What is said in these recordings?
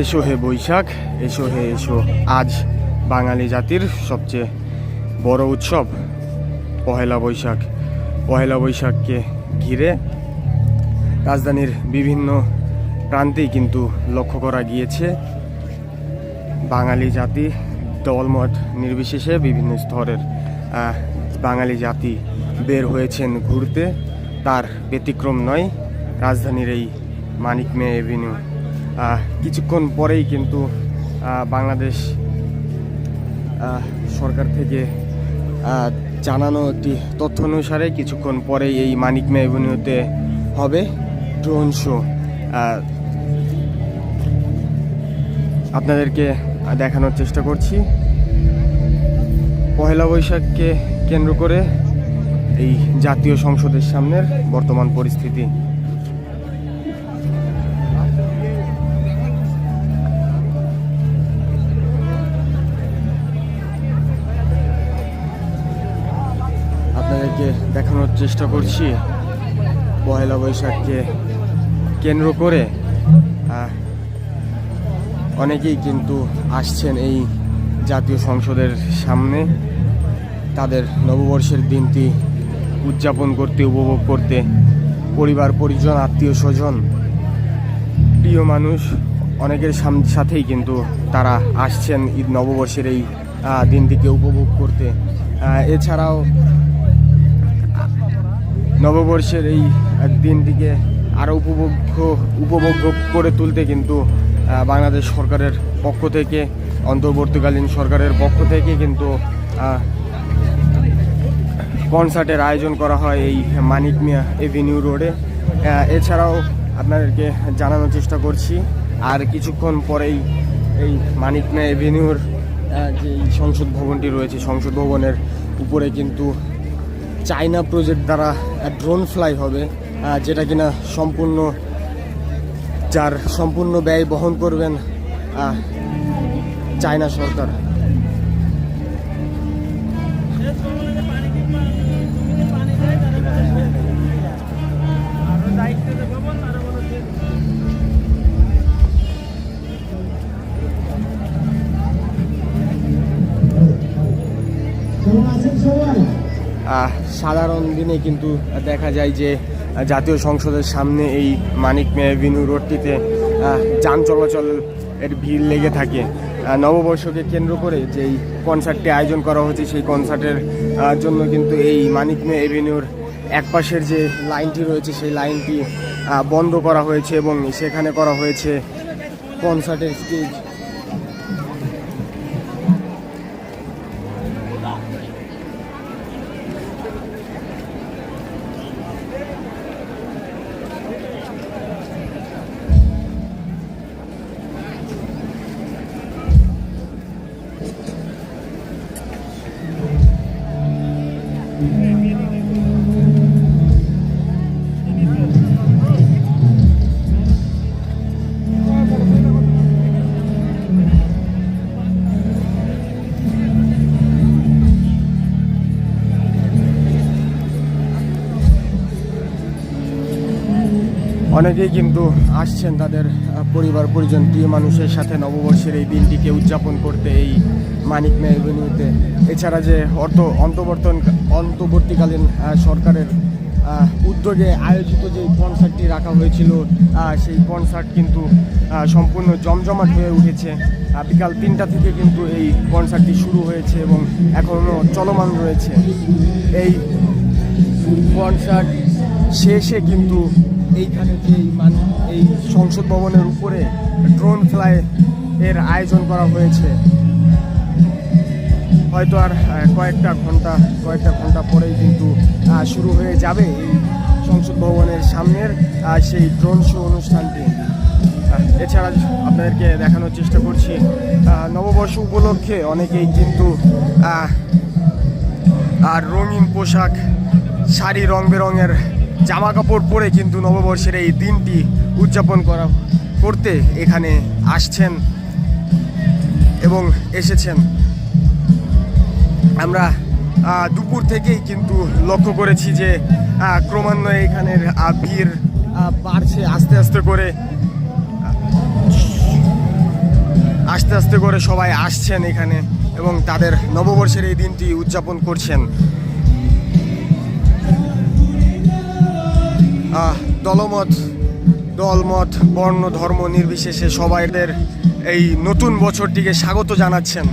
এসো হে বৈশাখ, এসো হে, এসো আজ বাঙালি জাতির সবচেয়ে বড় উৎসব, পহেলা বৈশাখ। পহেলা বৈশাখকে ঘিরে রাজধানীর বিভিন্ন প্রান্তেই কিন্তু লক্ষ্য করা গিয়েছে বাঙালি জাতি দলমত নির্বিশেষে বিভিন্ন স্তরের বাঙালি জাতি বের হয়েছেন ঘুরতে। তার ব্যতিক্রম নয়, রাজধানীর এই মানিক মে এভিনিউ। কিছুক্ষণ পরেই কিন্তু বাংলাদেশ সরকার থেকে জানানো একটি তথ্য অনুসারে কিছুক্ষণ পরেই এই মানিক মে এভিনিউতে হবে ড্রোন শো। আপনাদেরকে দেখানোর চেষ্টা করছি। পহেলা বৈশাখকে কেন্দ্র করে এই জাতীয় সংসদের সামনের বর্তমান পরিস্থিতি। চেষ্টা করছি। পয়লা বৈশাখকে কেন্দ্র করে। অনেকেই কিন্তু আসছেন এই জাতীয় সংসদের সামনে। তাদের নববর্ষের দিনটি উদযাপন করতে, উপভোগ করতে পরিবার, পরিজন, আত্মীয়, স্বজন, প্রিয় মানুষ, অনেকের সাথেই কিন্তু তারা আসছেন ঈদ নববর্ষের এই দিনটিকে উপভোগ করতে। এছাড়াও নববর্ষের এই দিনটিকে আরও উপভোগ্য উপভোগ্য করে তুলতে কিন্তু বাংলাদেশ সরকারের পক্ষ থেকে, অন্তর্বর্তীকালীন সরকারের পক্ষ থেকে কিন্তু কনসার্টের আয়োজন করা হয় এই মানিক মিয়া এভিনিউ রোডে। এছাড়াও আপনাদেরকে জানানোর চেষ্টা করছি, আর কিছুক্ষণ পরেই এই মানিক মিয়া এভিনিউর যে সংসদ ভবনটি রয়েছে, সংসদ ভবনের উপরে কিন্তু চায়না প্রজেক্ট দ্বারা ড্রোন ফ্লাই হবে যেটা কিনা সম্পূর্ণ, যার সম্পূর্ণ ব্যয় বহন করবেন চায়না সরকার। সাধারণ দিনে কিন্তু দেখা যায় যে জাতীয় সংসদের সামনে এই মানিক মে এভিনিউ রোডটিতে যান চলাচল এর ভিড় লেগে থাকে। নববর্ষকে কেন্দ্র করে যেই কনসার্টটি আয়োজন করা হচ্ছে সেই কনসার্টের জন্য কিন্তু এই মানিক মে এভিনিউর একপাশের যে লাইনটি রয়েছে, সেই লাইনটি বন্ধ করা হয়েছে এবং সেখানে করা হয়েছে কনসার্টের স্টেজ অনেকেই কিন্তু আসছেন তাদের পরিবার, পরিজন, প্রিয় মানুষের সাথে নববর্ষের এই দিনটিকে উদযাপন করতে এই মানিক মে এছাড়া যে অর্থ অন্তর্বর্তন অন্তর্বর্তীকালীন সরকারের উদ্যোগে আয়োজিত যে কনসার্টটি রাখা হয়েছিল সেই কনসার্ট কিন্তু সম্পূর্ণ জমজমাট হয়ে উঠেছে। বিকাল তিনটা থেকে কিন্তু এই কনসার্টটি শুরু হয়েছে এবং এখনও চলমান রয়েছে। এই কনসার্ট শেষে কিন্তু এইখানে যে এই এই সংসদ ভবনের উপরে ড্রোন ফ্লাই এর আয়োজন করা হয়েছে? হয়তো আর কয়েকটা ঘণ্টা কয়েকটা ঘণ্টা পরেই কিন্তু শুরু হয়ে যাবে এই সংসদ ভবনের সামনের সেই ড্রোন শো অনুষ্ঠানটি। এছাড়া আপনাদেরকে দেখানোর চেষ্টা করছি নববর্ষ উপলক্ষে অনেকেই কিন্তু আর রঙিন পোশাক, শাড়ি রং বেরঙের জামা কাপড় পরে কিন্তু নববর্ষের এই দিনটি উদযাপন করা, করতে এখানে আসছেন এবং এসেছেন। আমরা দুপুর থেকেই কিন্তু লক্ষ্য করেছি যে ক্রমান্বয়ে এখানের ভিড় বাড়ছে আস্তে আস্তে করে। আস্তে আস্তে করে সবাই আসছেন এখানে এবং তাদের নববর্ষের এই দিনটি উদযাপন করছেন। দলমত দলমত বর্ণ ধর্ম নির্বিশেষে সবাইদের এই নতুন বছরটিকে স্বাগত জানাচ্ছেন।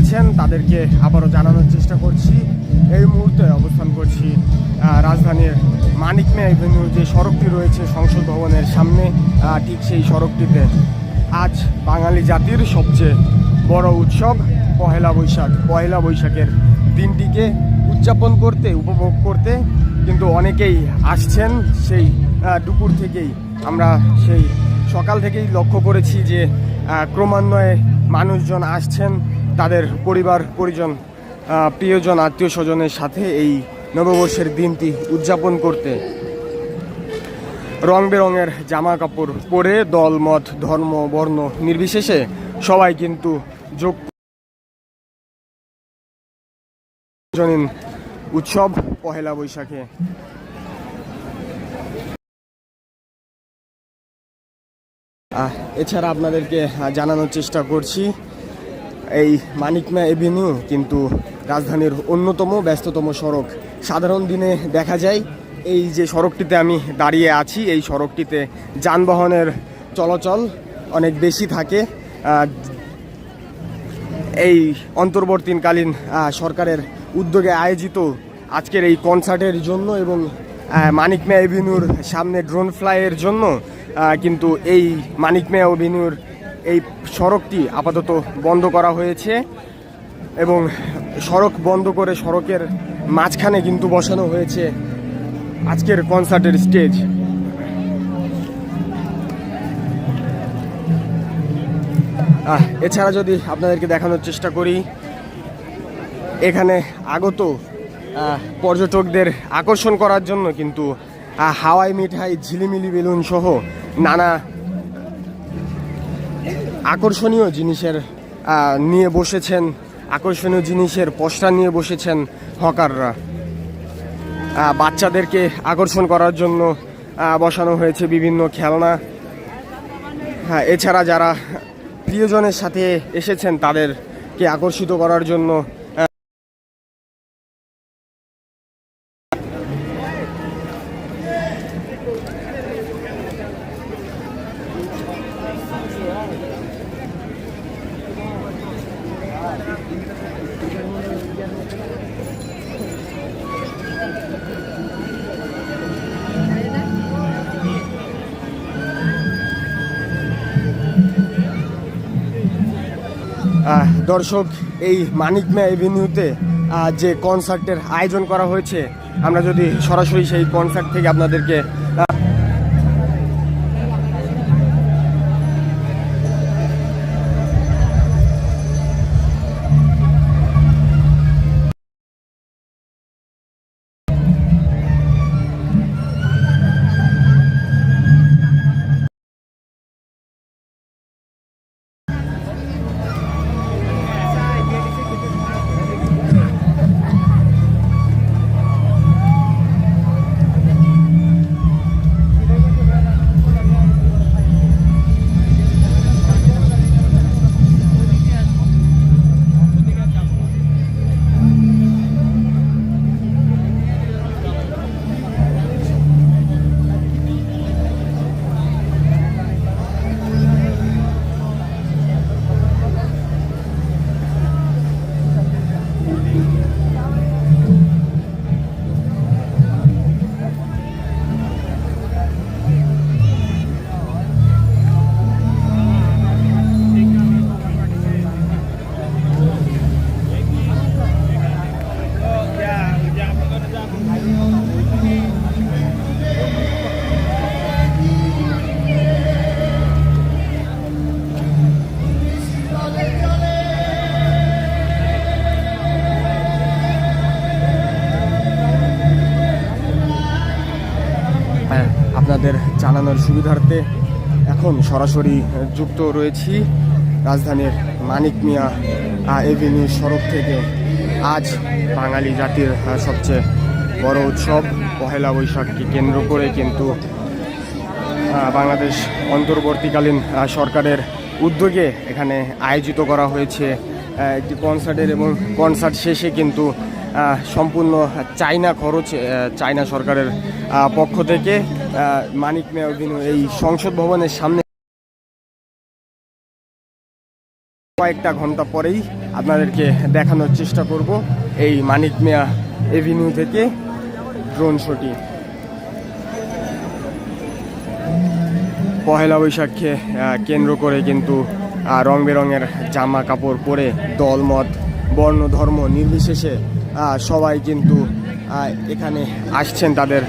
হয়েছেন তাদেরকে আবারও জানানোর চেষ্টা করছি। এই মুহূর্তে অবস্থান করছি রাজধানীর মানিক মে এভিনিউ যে সড়কটি রয়েছে সংসদ ভবনের সামনে ঠিক সেই সড়কটিতে। আজ বাঙালি জাতির সবচেয়ে বড় উৎসব পহেলা বৈশাখ। পহেলা বৈশাখের দিনটিকে উদযাপন করতে, উপভোগ করতে কিন্তু অনেকেই আসছেন সেই দুপুর থেকেই। আমরা সেই সকাল থেকেই লক্ষ্য করেছি যে ক্রমান্বয়ে মানুষজন আসছেন। তাদের পরিবার, পরিজন প্রিয়জন, আত্মীয় স্বজনের সাথে এই নববর্ষের দিনটি উদযাপন করতে। রং বেরঙের জামা কাপড় পরে দল, মত, ধর্ম, বর্ণ নির্বিশেষে সবাই কিন্তু যোগ উৎসব, পহেলা বৈশাখে। এছাড়া আপনাদেরকে জানানোর চেষ্টা করছি এই মানিকমা এভিনিউ কিন্তু রাজধানীর অন্যতম ব্যস্ততম সড়ক। সাধারণ দিনে দেখা যায় এই যে সড়কটিতে আমি দাঁড়িয়ে আছি এই সড়কটিতে যানবাহনের চলাচল অনেক বেশি থাকে। এই অন্তর্বর্তীকালীন সরকারের উদ্যোগে আয়োজিত আজকের এই কনসার্টের জন্য এবং আহ, মানিক মিয়া এভিনিউর সামনে ড্রোন ফ্লাইয়ের জন্য কিন্তু এই মানিক মিয়া এভিনিউর এই সড়কটি আপাতত বন্ধ করা হয়েছে এবং সড়ক বন্ধ করে সড়কের মাঝখানে কিন্তু বসানো হয়েছে আজকের কনসার্টের স্টেজ। এছাড়া যদি আপনাদেরকে দেখানোর চেষ্টা করি, এখানে আগত পর্যটকদের আকর্ষণ করার জন্য কিন্তু হাওয়াই মিঠাই, ঝিলিমিলি বেলুন সহ নানা আকর্ষণীয় জিনিসের নিয়ে বসেছেন, আকর্ষণীয় জিনিসের পোস্টার নিয়ে বসেছেন হকাররা। বাচ্চাদেরকে আকর্ষণ করার জন্য বসানো হয়েছে বিভিন্ন খেলনা। হ্যাঁ এছাড়া যারা প্রিয়জনের সাথে এসেছেন তাদেরকে আকর্ষিত করার জন্য দর্শক, এই মানিক মে এভিনিউতে যে কনসার্টের আয়োজন করা হয়েছে, আমরা যদি সরাসরি সেই কনসার্ট থেকে আপনাদেরকে জানানোর সুবিধার্থে এখন সরাসরি যুক্ত রয়েছি রাজধানীর মানিক মিয়া এভিনিউ সড়ক থেকে। আজ বাঙালি জাতির সবচেয়ে বড় উৎসব। পহেলা বৈশাখকে কেন্দ্র করে কিন্তু বাংলাদেশ অন্তর্বর্তীকালীন সরকারের উদ্যোগে এখানে আয়োজিত করা হয়েছে। একটি কনসার্টের এবং কনসার্ট শেষে কিন্তু সম্পূর্ণ চাইনা খরচ চাইনা সরকারের পক্ষ থেকে মানিক মেয়া এই সংসদ ভবনের সামনে কয়েকটা ঘণ্টা পরেই আপনাদেরকে দেখানোর চেষ্টা করব এই মানিক মিয়া এভিনিউ থেকে ড্রোন শোটি পহেলা বৈশাখকে কেন্দ্র করে কিন্তু রং বেরঙের জামা কাপড় পরে দলমত, বর্ণ, ধর্ম নির্বিশেষে সবাই কিন্তু এখানে আসছেন তাদের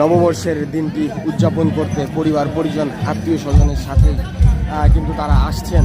নববর্ষের দিনটি উদযাপন করতে পরিবার পরিজন আত্মীয় স্বজনের সাথে কিন্তু তারা আসছেন।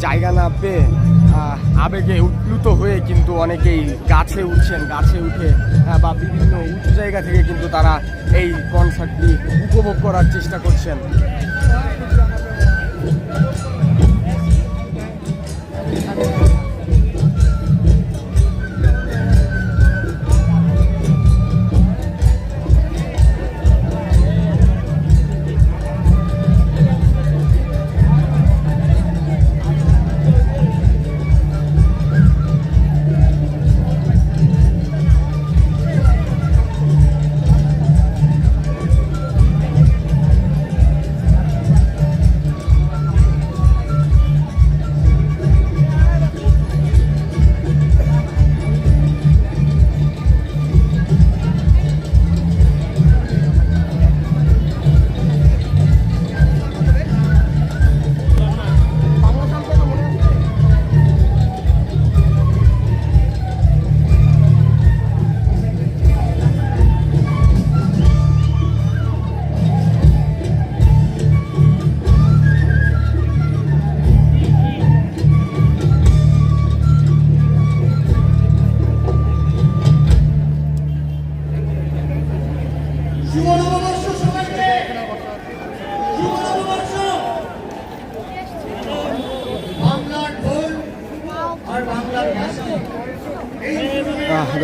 জায়গা না পেয়ে আবেগে উদ্প্লুত হয়ে কিন্তু অনেকেই গাছে উঠছেন, গাছে উঠে বা বিভিন্ন উঁচু জায়গা থেকে কিন্তু তারা এই কনসার্টটি উপভোগ করার চেষ্টা করছেন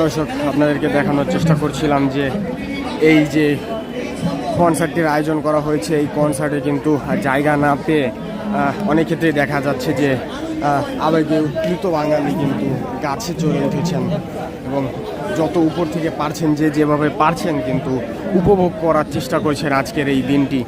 দর্শক, আপনাদেরকে দেখানোর চেষ্টা করছিলাম যে এই যে কনসার্টটির আয়োজন করা হয়েছে, এই কনসার্টে কিন্তু জায়গা না পেয়ে অনেক ক্ষেত্রেই দেখা যাচ্ছে যে আবেগে উত্তীত বাঙালি কিন্তু গাছে চলে উঠেছেন এবং যত উপর থেকে পারছেন যে যেভাবে পারছেন কিন্তু উপভোগ করার চেষ্টা করছেন আজকের এই দিনটি।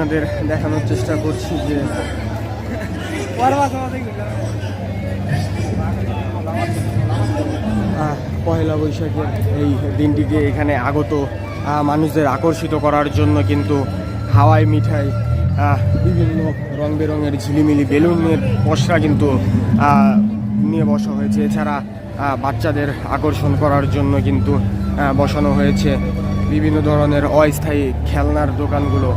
আপনাদের দেখানোর চেষ্টা করছি যে পয়লা বৈশাখের এই দিনটিকে এখানে আগত মানুষদের আকর্ষিত করার জন্য কিন্তু হাওয়াই মিঠাই বিভিন্ন রং বেরঙের ঝিলিমিলি বেলুনের পসরা কিন্তু নিয়ে বসা হয়েছে। এছাড়া বাচ্চাদের আকর্ষণ করার জন্য কিন্তু বসানো হয়েছে। বিভিন্ন ধরনের অস্থায়ী খেলনার দোকানগুলো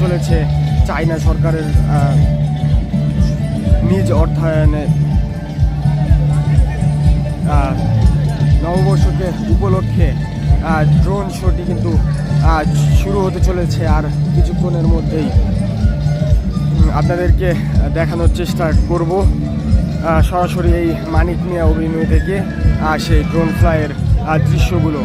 চলেছে চায়না সরকারের নিজ অর্থায়নে নববর্ষকে উপলক্ষে ড্রোন শোটি কিন্তু শুরু হতে চলেছে আর কিছুক্ষণের মধ্যেই আপনাদেরকে দেখানোর চেষ্টা করব। সরাসরি এই মানিক মিয়া অভিনয় থেকে সেই ড্রোন ফ্লাইয়ের দৃশ্যগুলো।